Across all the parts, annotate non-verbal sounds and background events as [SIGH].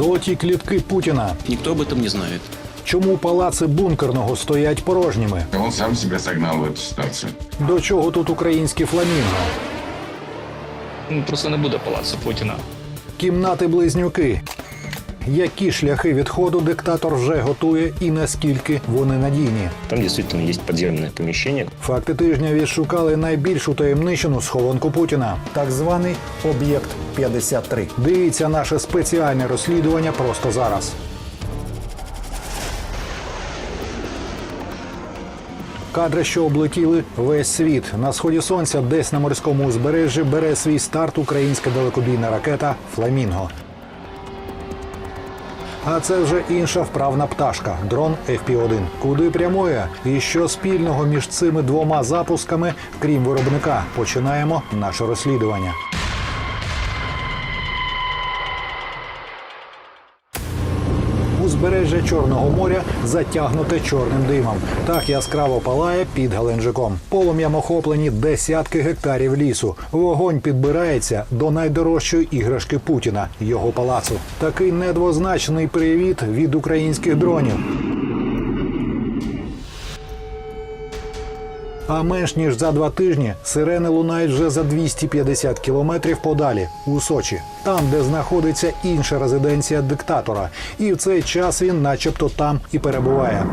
Золоті клітки Путіна. Ніхто об этом не знає. Чому палаци бункерного стоять порожніми? Він сам себе загнав в цю ситуацію. До чого тут українські фламінго? Ну, просто не буде палацу Путіна. Кімнати близнюки. Які шляхи відходу диктатор вже готує і наскільки вони надійні? Там действительно есть подземное помещение, Факти тижня відшукали найбільш утаємничену схованку Путіна. Так званий об'єкт 53. Дивіться наше спеціальне розслідування просто зараз. Кадри, що облетіли весь світ. На сході сонця, десь на морському узбережжі, бере свій старт українська далекобійна ракета Фламінго. А це вже інша вправна пташка дрон FP-1. Куди прямує? І що спільного між цими двома запусками, крім виробника, починаємо наше розслідування. Узбережжя Чорного моря затягнуте чорним димом. Так яскраво палає під Геленджиком. Полум'ям охоплені десятки гектарів лісу. Вогонь підбирається до найдорожчої іграшки Путіна його палацу. Такий недвозначний привіт від українських дронів. А менш ніж за два тижні сирени лунають вже за 250 кілометрів подалі у Сочі, там, де знаходиться інша резиденція диктатора, і в цей час він, начебто, там і перебуває.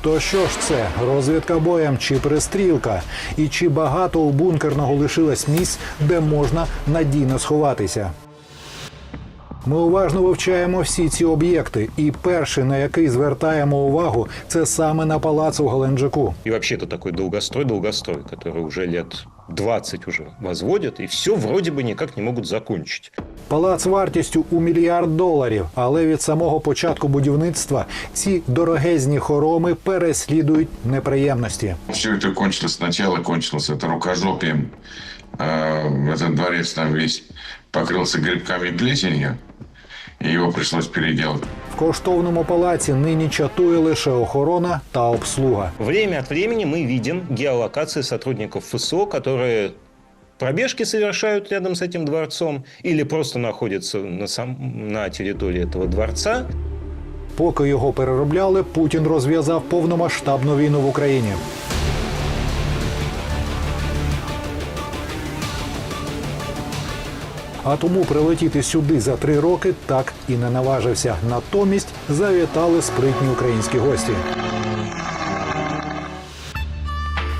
То що ж це розвідка боєм чи перестрілка? І чи багато у бункерного лишилось місць, де можна надійно сховатися? Ми уважно вивчаємо всі ці об'єкти, і перший, на який звертаємо увагу, це саме на палац у Геленджику. И вообще это такой долгострой-долгострой, который уже лет 20 уже возводят, и все вроде бы никак не могут закончить. Палац вартістю у мільярд доларів, але від самого початку будівництва ці дорогезні хороми переслідують неприємності. Все это кончилось сначала, кончилось это рукожопием. Э, Этот дворец там весь покрылся грибками и плесенью, и его пришлось переделать. В коштовному палаці нині чатує лише охорона та обслуга. Время от времени мы видим геолокации сотрудников ФСО, которые пробежки совершают рядом с этим дворцом или просто находятся на, сам, на территории этого дворца. Поки його переробляли, Путін розв'язав повномасштабну війну в Україні. А тому прилетіти сюди за три роки так і не наважився. Натомість завітали спритні українські гості.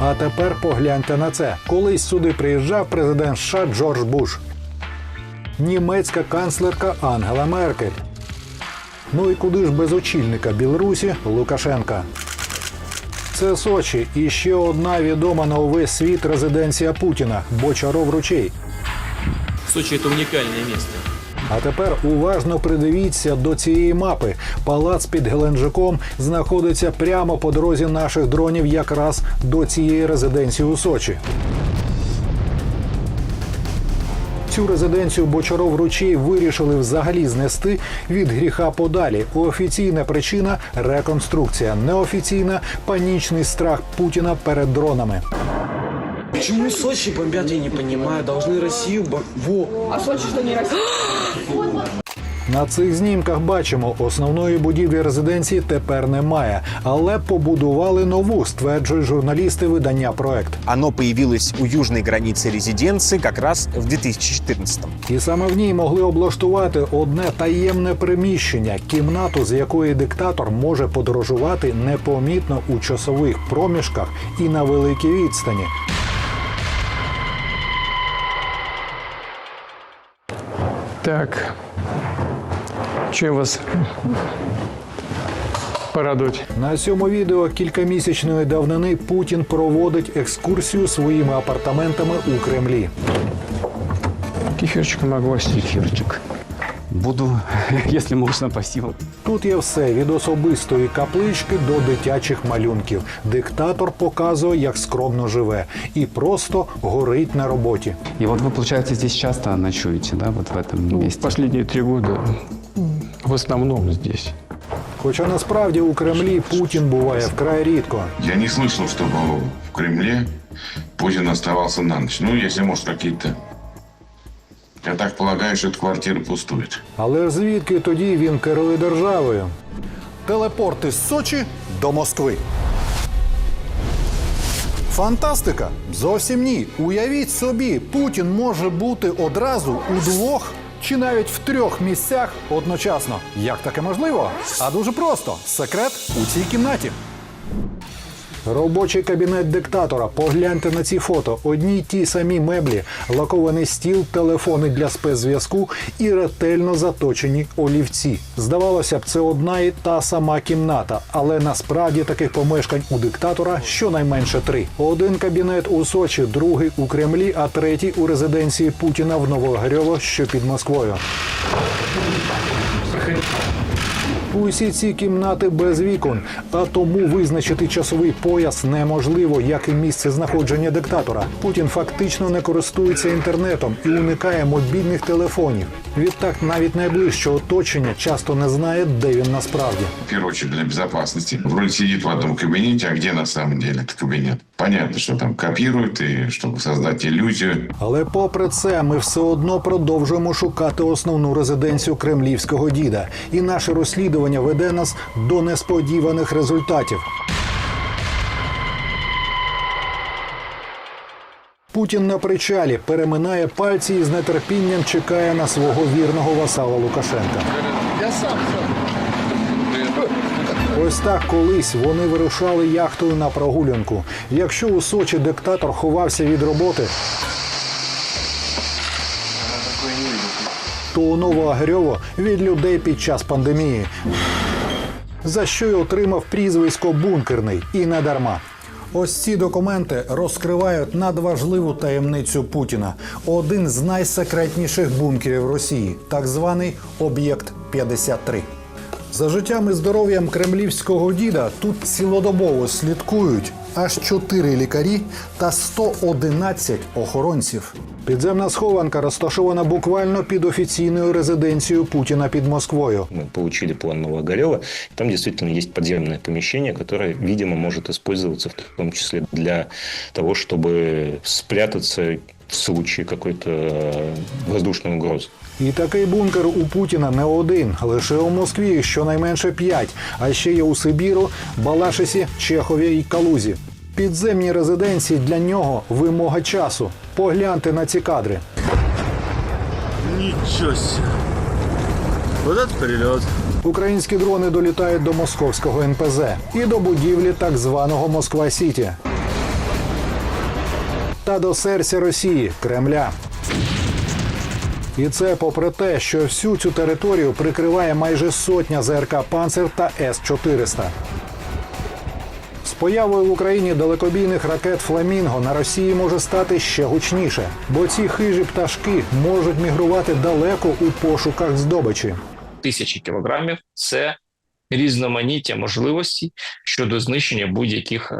А тепер погляньте на це. Колись сюди приїжджав президент США Джордж Буш, німецька канцлерка Ангела Меркель. Ну і куди ж без очільника Білорусі Лукашенка. Це Сочі і ще одна відома на увесь світ резиденція Путіна Бочаров ручей. Сочи это уникальное место. А тепер уважно придивіться до цієї мапи. Палац під Геленджиком знаходиться прямо по дорозі наших дронів, якраз до цієї резиденції у Сочі. Цю резиденцію Бочаров ручей вирішили взагалі знести від гріха подалі. Офіційна причина реконструкція. Неофіційна панічний страх Путіна перед дронами. Почему Сочи бомбят, я не понимаю. Должны Россию... бом- Во! [GASPS] На цих знімках бачимо, основної будівлі резиденції тепер немає, але побудували нову, стверджують журналісти видання проект. Оно появилось у южной границы резиденции как раз в 2014 І саме в ній могли облаштувати одне таємне приміщення, кімнату, з якої диктатор може подорожувати непомітно у часових проміжках і на великій відстані. Так. Чим вас порадують? На цьому відео кількамісячної давнини Путін проводить екскурсію своїми апартаментами у Кремлі. Кефирчик могу вас. Кефирчик. Буду, если можно, спасибо. Тут є все від особистої каплички до дитячих малюнків. Диктатор показує, як скромно живе, і просто горить на роботі. И вот вы, получается, здесь часто ночуете, да, вот в этом Ну, месте? последние три года в основном здесь. Хоча насправді у Кремлі Путін буває вкрай рідко. Я не слышал, чтобы в Кремле Путин оставался на ночь. Ну, если, может, какие-то я так полагаю, что эта квартира пустует. Але звідки тоді він керує державою? Телепорти з Сочі до Москви. Фантастика? Зовсім ні. Уявіть собі, Путін може бути одразу у двох чи навіть в трьох місцях одночасно. Як таке можливо? А дуже просто. Секрет у цій кімнаті. Робочий кабінет диктатора. Погляньте на ці фото. Одні й ті самі меблі, лакований стіл, телефони для спецзв'язку і ретельно заточені олівці. Здавалося б, це одна і та сама кімната, але насправді таких помешкань у диктатора щонайменше три: один кабінет у Сочі, другий у Кремлі, а третій у резиденції Путіна в Новогрьово, що під Москвою. Усі ці кімнати без вікон, а тому визначити часовий пояс неможливо, як і місце знаходження диктатора. Путін фактично не користується інтернетом і уникає мобільних телефонів. Відтак, навіть найближче оточення часто не знає, де він насправді. В первую очередь для безопасности. Вроде сидит в одном кабинете, а где на самом деле этот кабинет? Понятно, что там копируют, и чтобы создать иллюзию. Але попри це, ми все одно продовжуємо шукати основну резиденцію кремлівського діда, і наше розслідування веде нас до несподіваних результатів. Путін на причалі переминає пальці і з нетерпінням чекає на свого вірного васала Лукашенка. Я сам Ось так колись вони вирушали яхтою на прогулянку. Якщо у Сочі диктатор ховався від роботи, то у Новоагрьово від людей під час пандемії. За що й отримав прізвисько бункерний і не дарма. Ось ці документи розкривають надважливу таємницю Путіна. Один з найсекретніших бункерів Росії, так званий об'єкт 53. За життям і здоров'ям кремлівського діда тут цілодобово слідкують аж 4 лікарі та 111 охоронців. Підземна схованка розташована буквально під офіційною резиденцією Путіна під Москвою. Мы получили план Новогорева. Там действительно есть подземное помещение, которое, видимо, может использоваться в том числе для того, чтобы спрятаться в случае какой-то э, воздушной угрозы. І такий бункер у Путіна не один. Лише у Москві щонайменше п'ять. А ще є у Сибіру, Балашисі, Чехові і Калузі. Підземні резиденції для нього вимога часу. Погляньте на ці кадри. Себе. Вот это перелет. Українські дрони долітають до московського НПЗ і до будівлі так званого Москва Сіті. Та до серця Росії Кремля. І це попри те, що всю цю територію прикриває майже сотня ЗРК Панцер та С-400. З появою в Україні далекобійних ракет Фламінго на Росії може стати ще гучніше, бо ці хижі пташки можуть мігрувати далеко у пошуках здобичі. Тисячі кілограмів це різноманіття можливостей щодо знищення будь-яких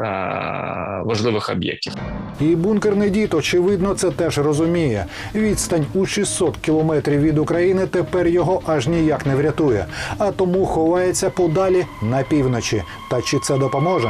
важливих об'єктів. І бункерний дід, очевидно, це теж розуміє. Відстань у 600 кілометрів від України тепер його аж ніяк не врятує, а тому ховається подалі на півночі. Та чи це допоможе?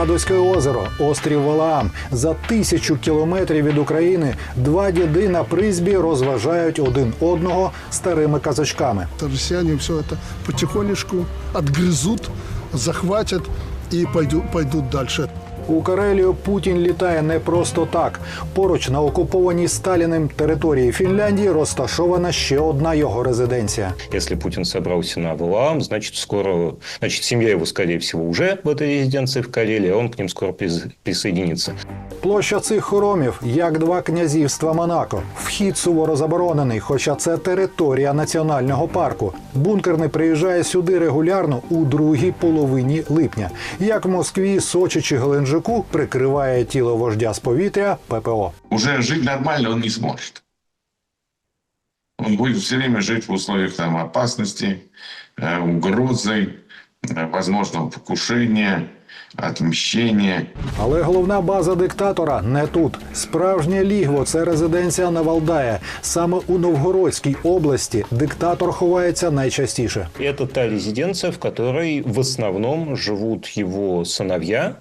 Ладозьке озеро, острів Валаам. За тисячу кілометрів від України два діди на призбі розважають один одного старими казочками. Росіяни все це потихонечку відгризуть, захватять і пойдуть, пойдут дальше. У Карелію Путін літає не просто так. Поруч на окупованій Сталіним території Фінляндії розташована ще одна його резиденція. Если Путин собрался на Валаам, значит, скоро, значит, семья его, скорее всего, уже в этой резиденции в Карелии, а он к ним скоро прис- присоединится. Площа цих хоромів як два князівства Монако. Вхід суворо заборонений, хоча це територія національного парку. Бункерний приїжджає сюди регулярно у другій половині липня. Як в Москві, Сочі чи Геленджику прикриває тіло вождя з повітря ППО. Уже жить нормально он не сможет. Он будет все время жить в условиях там, опасности, э, угрозы, э, возможного покушения, отмщения. Але головна база диктатора не тут. Справжнє лігво це резиденція на Валдая. Саме у Новгородській області диктатор ховається найчастіше. И Это та резиденция, в которой в основном живут его сыновья,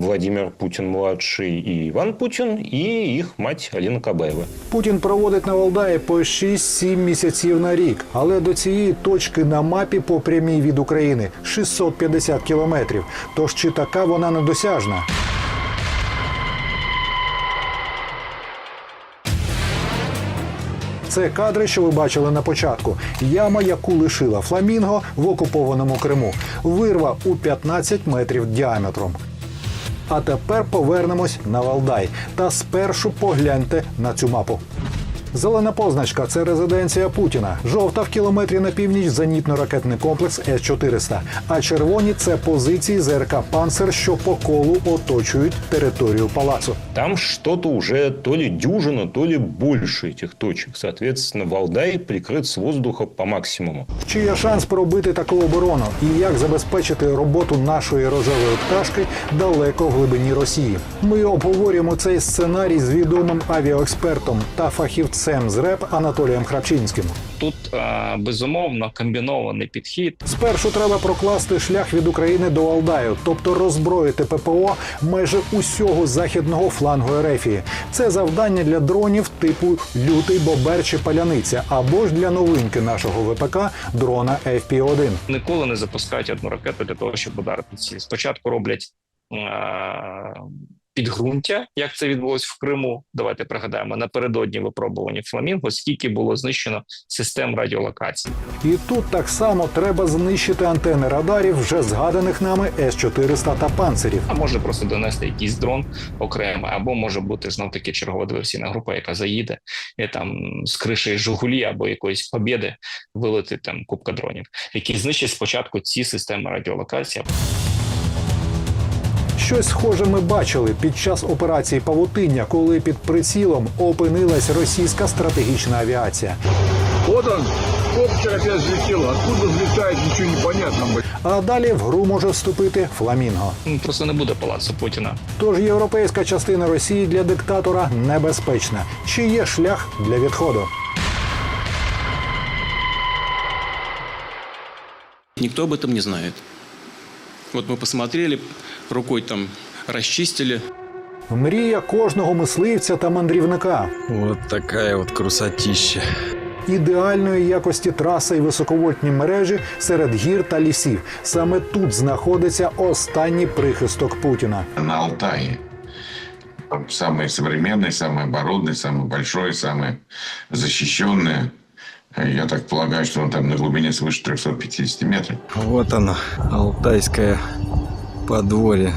Владимир Путин-младший и Иван Путин, и их мать Алина Кабаева. Путін проводить на Валдаї по 6-7 місяців на рік, але до цієї точки на мапі по прямій від України 650 кілометрів. Тож чи така вона недосяжна? Це кадри, що ви бачили на початку. Яма, яку лишила фламінго в окупованому Криму. Вирва у 15 метрів діаметром. А тепер повернемось на Валдай. Та спершу погляньте на цю мапу. Зелена позначка це резиденція Путіна. Жовта в кілометрі на північ зенітно-ракетний комплекс С-400. А червоні це позиції ЗРК Панцер, що по колу оточують територію палацу. Там что-то уже то ли дюжина, то ли больше этих точек. Соответственно, Валдай прикрыт с воздуха по максимуму. Чи є шанс пробити таку оборону? І як забезпечити роботу нашої рожевої пташки далеко в глибині Росії? Ми обговорюємо цей сценарій з відомим авіаекспертом та фахівцем з РЕП Анатолієм Храпчинським. Тут е, безумовно комбінований підхід. Спершу треба прокласти шлях від України до Алдаю, тобто роззброїти ППО майже усього західного флангу Ерефії. Це завдання для дронів типу лютий бобер чи паляниця, або ж для новинки нашого ВПК дрона FP-1. Ніколи не запускають одну ракету для того, щоб ударити ціль. Спочатку роблять е, підґрунтя, як це відбулось в Криму. Давайте пригадаємо напередодні випробування фламінго, скільки було знищено систем радіолокації. І тут так само треба знищити антени радарів вже згаданих нами С-400 та панцирів. А може просто донести якийсь дрон окремо, або може бути знов таки чергова диверсійна група, яка заїде і там з криші Жигулі або якоїсь побєди вилетить там купка дронів, які знищать спочатку ці системи радіолокації. Щось схоже ми бачили під час операції Павутиння, коли під прицілом опинилась російська стратегічна авіація. Вот он, коптер опять взлетел. Откуда взлетает, ничего не понятно. А далі в гру може вступити фламінго. Ну, Просто не буде палацу Путіна. Тож європейська частина Росії для диктатора небезпечна. Чи є шлях для відходу? Никто об этом не знает. Вот мы посмотрели, рукой там расчистили. Мрія кожного мисливця та мандрівника. Вот такая вот красотища. Ідеальної якості траса і високовольтні мережі серед гір та лісів. Саме тут знаходиться останній прихисток Путіна. на Алтае. Там Самый современный, самый оборудованный, самый большой, самый защищенный. Я так полагаю, что он там на глубине свыше 350 метров. Вот оно, алтайское подворье.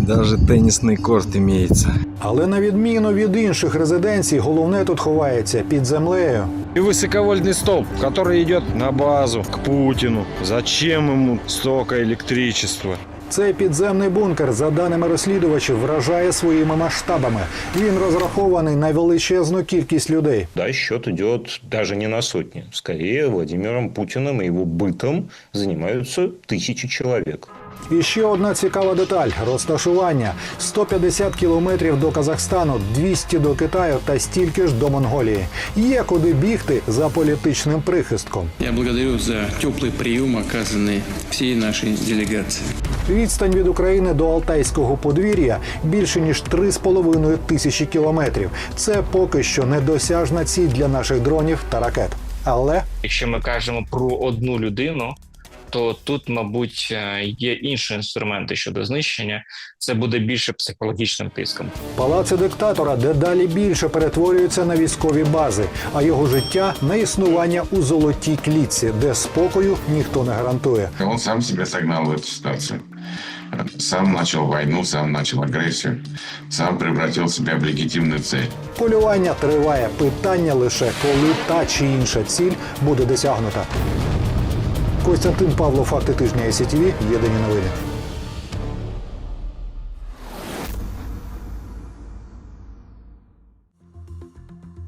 Даже теннисный корт имеется. Але на відміну від інших резиденцій, головне тут ховається під землею. И высоковольтный столб, который идет на базу к Путину. Зачем ему столько электричества? Цей підземний бункер, за даними розслідувачів, вражає своїми масштабами. Він розрахований на величезну кількість людей. Да, счет идет даже не на сотни. Скорее, Владимиром Путиным и его бытом занимаются тысячи человек. І ще одна цікава деталь розташування: 150 кілометрів до Казахстану, 200 до Китаю та стільки ж до Монголії. Є куди бігти за політичним прихистком. Я благодарю за теплый прием, оказанный всей нашей делегации. Відстань від України до Алтайського подвір'я більше ніж 3,5 тисячі кілометрів. Це поки що недосяжна ціль для наших дронів та ракет. Але Якщо ми кажемо про одну людину, то тут, мабуть, е, є інші інструменти щодо знищення. Це буде більше психологічним тиском. палаци диктатора дедалі більше перетворюються на військові бази, а його життя на існування у золотій клітці, де спокою ніхто не гарантує. Он сам себя согнал в эту ситуацию. Сам начал войну, сам начал агрессию, сам превратил себя в легитимную цель. Полювання триває. Питання лише коли та чи інша ціль буде досягнута. Костянтин Павло, факти тижня СІТВ, єдині новини.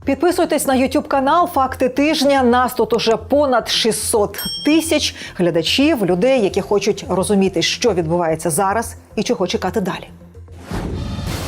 Підписуйтесь на YouTube канал Факти тижня. Нас тут уже понад 600 тисяч глядачів, людей, які хочуть розуміти, що відбувається зараз і чого чекати далі.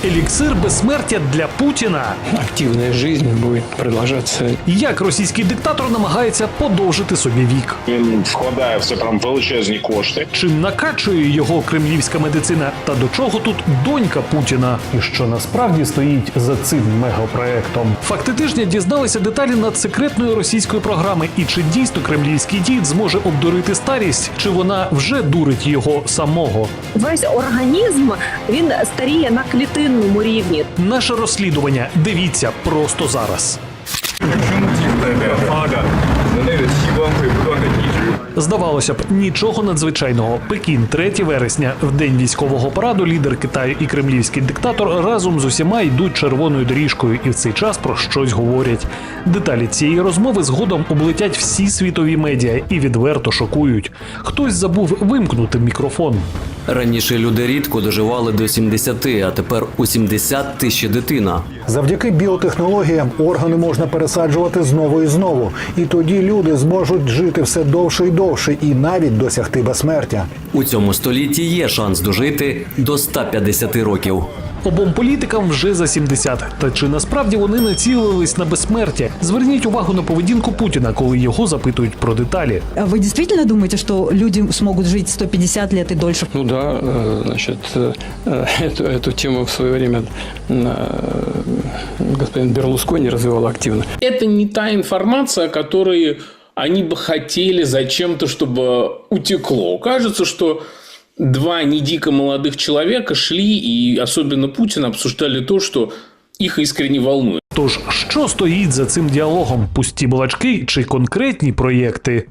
Еліксир безсмертя для Путіна. Активная жизнь будет продолжаться. Як російський диктатор намагається подовжити собі вік? Він вкладає в це прям величезні кошти. Чим накачує його кремлівська медицина? Та до чого тут донька Путіна? І що насправді стоїть за цим мегапроектом? Факти тижня дізналися деталі надсекретної російської програми. І чи дійсно кремлівський дід зможе обдурити старість, чи вона вже дурить його самого? Весь організм він старіє на клітинному рівні. Наше розслідування дивіться просто зараз. Здавалося б, нічого надзвичайного. Пекін, 3 вересня, в день військового параду, лідер Китаю і кремлівський диктатор разом з усіма йдуть червоною доріжкою і в цей час про щось говорять. Деталі цієї розмови згодом облетять всі світові медіа і відверто шокують. Хтось забув вимкнути мікрофон. Раніше люди рідко доживали до 70, а тепер у 70 ти ще дитина. Завдяки біотехнологіям органи можна пересаджувати знову і знову. І тоді люди зможуть жити все довше і довше, і навіть досягти безсмертя. У цьому столітті є шанс дожити до 150 років. Обом політикам вже за 70. Та чи насправді вони націлились на безсмертя? Зверніть увагу на поведінку Путіна, коли його запитують про деталі. Ви дійсно думаєте, що люди зможуть жити 150 років і дольше? Ну да, э, значит, э, э, эту, эту тему в свое время э, господин Берлускони развивал активно. Это не та информация, которой они бы хотели зачем-то, чтобы утекло. Кажется, что два не дико молодых человека шли и особенно Путин обсуждали то, что их искренне волнует. Тож, що стоїть за цим діалогом? Пусті балачки чи конкретні проєкти?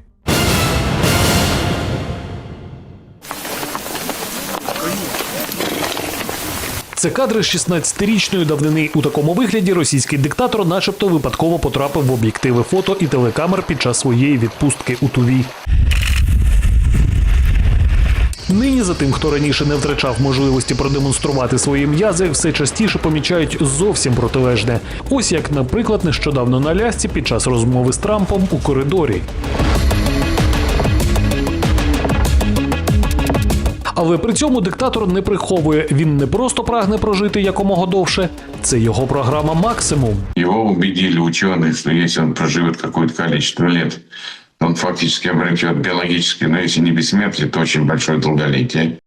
Це кадри 16-річної давнини. У такому вигляді російський диктатор, начебто, випадково потрапив в об'єктиви фото і телекамер під час своєї відпустки у Туві. Нині за тим, хто раніше не втрачав можливості продемонструвати свої м'язи, все частіше помічають зовсім протилежне. Ось як, наприклад, нещодавно на лясці під час розмови з Трампом у коридорі. Але при цьому диктатор не приховує. Він не просто прагне прожити якомога довше. Це його програма максимум. Его убедили ученые, что если он проживет какое-то количество лет, он фактически обретет биологическое, но если не бессмертие, то очень большое долголетие.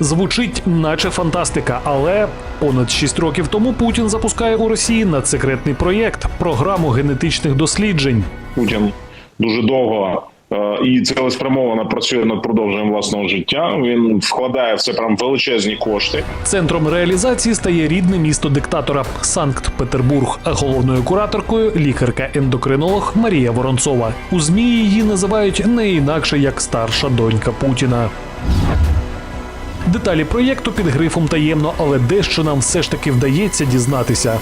Звучить, наче фантастика, але понад 6 років тому Путін запускає у Росії надсекретний проєкт програму генетичних досліджень. Путін дуже довго і цілеспрямовано працює над продовженням власного життя. Він вкладає в це прям величезні кошти. Центром реалізації стає рідне місто диктатора Санкт-Петербург, а головною кураторкою лікарка-ендокринолог Марія Воронцова. У змі її називають не інакше як старша донька Путіна. Деталі проєкту під грифом таємно, але дещо нам все ж таки вдається дізнатися.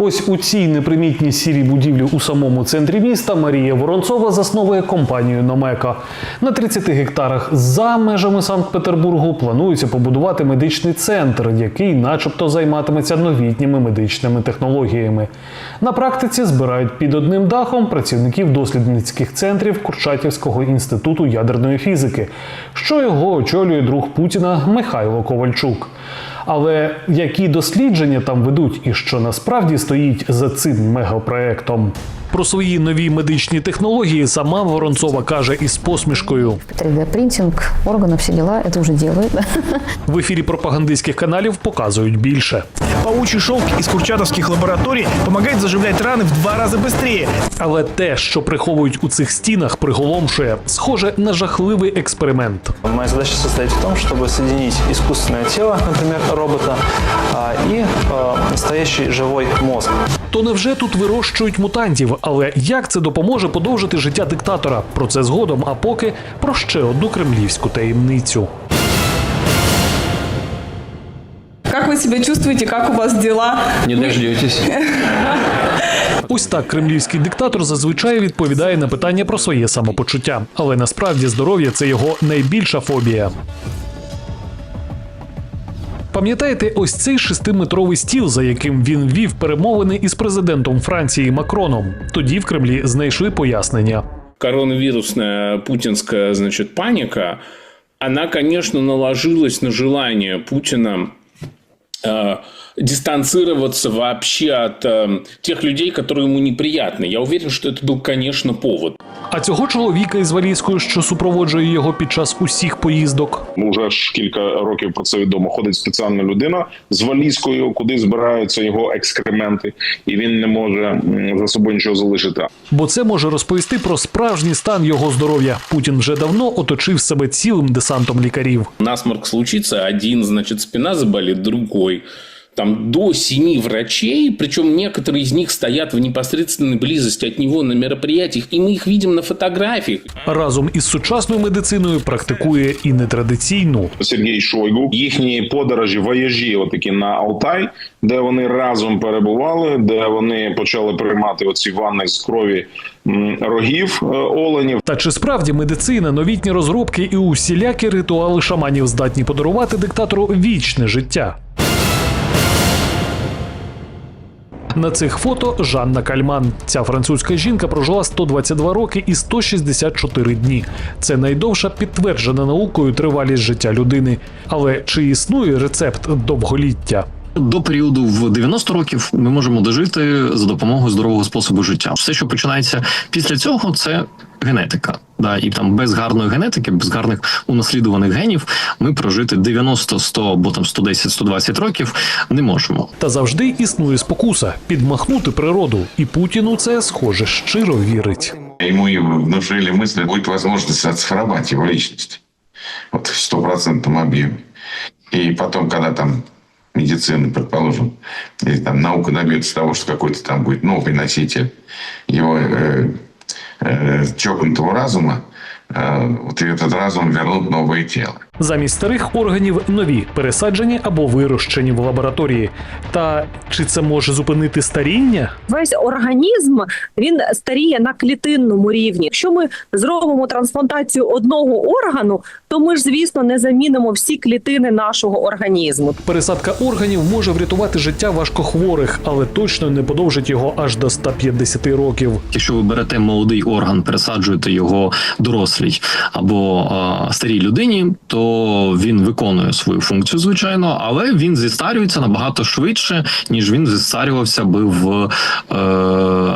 Ось у цій непримітній сірій будівлі у самому центрі міста Марія Воронцова засновує компанію Номека. На 30 гектарах за межами Санкт-Петербургу планується побудувати медичний центр, який, начебто, займатиметься новітніми медичними технологіями. На практиці збирають під одним дахом працівників дослідницьких центрів Курчатівського інституту ядерної фізики, що його очолює друг Путіна Михайло Ковальчук. Але які дослідження там ведуть, і що насправді стоїть за цим мегапроектом? Про свої нові медичні технології сама Воронцова каже із посмішкою. 3D-принтинг органов, все дела, это уже делают. В ефірі пропагандистських каналів показують більше. Паучий шелк из курчатовских лабораторий помогает заживлять раны в два раза быстрее. Але те, що приховують у цих стінах, приголомшує, схоже на жахливий експеримент. Моя задача состоит в том, чтобы соединить искусственное тело, например, робота, а, и а, настоящий живой мозг. То невже тут вирощують мутантів? Але як це допоможе подовжити життя диктатора? Про це згодом, а поки про ще одну кремлівську таємницю. Как вы себя чувствуете, как у вас дела? Не дождетесь. [LAUGHS] Ось так кремлівський диктатор зазвичай відповідає на питання про своє самопочуття, але насправді здоров'я це його найбільша фобія. Пам'ятаєте, ось цей шестиметровий стіл, за яким він вів перемовини із президентом Франції Макроном. Тоді в Кремлі знайшли пояснення. Коронавирусная путинская, значит, паника, она, конечно, наложилась на желание Путина э, дистанцироваться вообще от э, тех людей, которые ему неприятны. Я уверен, что это был, конечно, повод. А цього чоловіка із валізкою, що супроводжує його під час усіх поїздок, Ну, Вже ж кілька років про це відомо. Ходить спеціальна людина з валізкою, куди збираються його екскременти, і він не може м, за собою нічого залишити. бо це може розповісти про справжній стан його здоров'я. Путін вже давно оточив себе цілим десантом лікарів. Насморк случится, один, значит, спина заболит, другой. Там до семи врачей, причем некоторые из них стоят в непосредственной близости от него на мероприятиях, и мы их видим на фотографиях. Разом із сучасною медициною практикує і нетрадиційну. Сергій Шойгу. Їхні подорожі, вояжі, отакі на Алтай, де вони разом перебували, де вони почали приймати оці ванни з крові рогів е, оленів. Та чи справді медицина, новітні розробки і усілякі ритуали шаманів здатні подарувати диктатору вічне життя? На цих фото Жанна Кальман. Ця французька жінка прожила 122 роки і 164 дні. Це найдовша підтверджена наукою тривалість життя людини. Але чи існує рецепт довголіття? До періоду в 90 років ми можемо дожити за допомогою здорового способу життя. Все, що починається після цього, це генетика. Да, і там без гарної генетики, без гарних унаслідуваних генів, ми прожити 90, 100 або там 110, 120 років не можемо. Та завжди існує спокуса підмахнути природу, і Путін у це схоже щиро вірить. Ему и внушили мысль, будет возможность оцифровать его личность вот, в стопроцентном объеме. И потом, когда там медицина, предположим, или там наука добьется того, что какой-то там будет новый носитель его э, э, чокнутого разума, э, вот этот разум вернут новое тело. Замість старих органів нові пересаджені або вирощені в лабораторії. Та чи це може зупинити старіння? Весь організм він старіє на клітинному рівні. Якщо ми зробимо трансплантацію одного органу, то ми ж, звісно, не замінимо всі клітини нашого організму. Пересадка органів може врятувати життя важкохворих, але точно не подовжить його аж до 150 років. Якщо ви берете молодий орган, пересаджуєте його дорослій або е, старій людині, то він виконує свою функцію, звичайно, але він зістарюється набагато швидше, ніж він зістарювався би в е,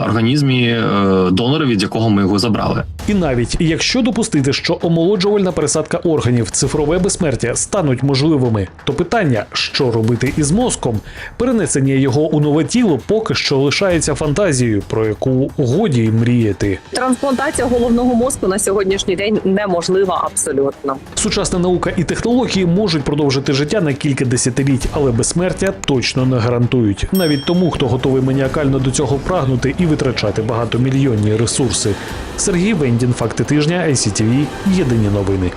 організмі е, донора, від якого ми його забрали. І навіть якщо допустити, що омолоджувальна пересадка органів, цифрове безсмертя стануть можливими, то питання, що робити із мозком, перенесення його у нове тіло поки що лишається фантазією, про яку годі мріяти. Трансплантація головного мозку на сьогоднішній день неможлива абсолютно. Сучасна наука і технології можуть продовжити життя на кілька десятиліть, але безсмертя точно не гарантують. Навіть тому, хто готовий маніакально до цього прагнути і витрачати багатомільйонні ресурси. Сергій Вендін, факти тижня, ICTV, Єдині новини.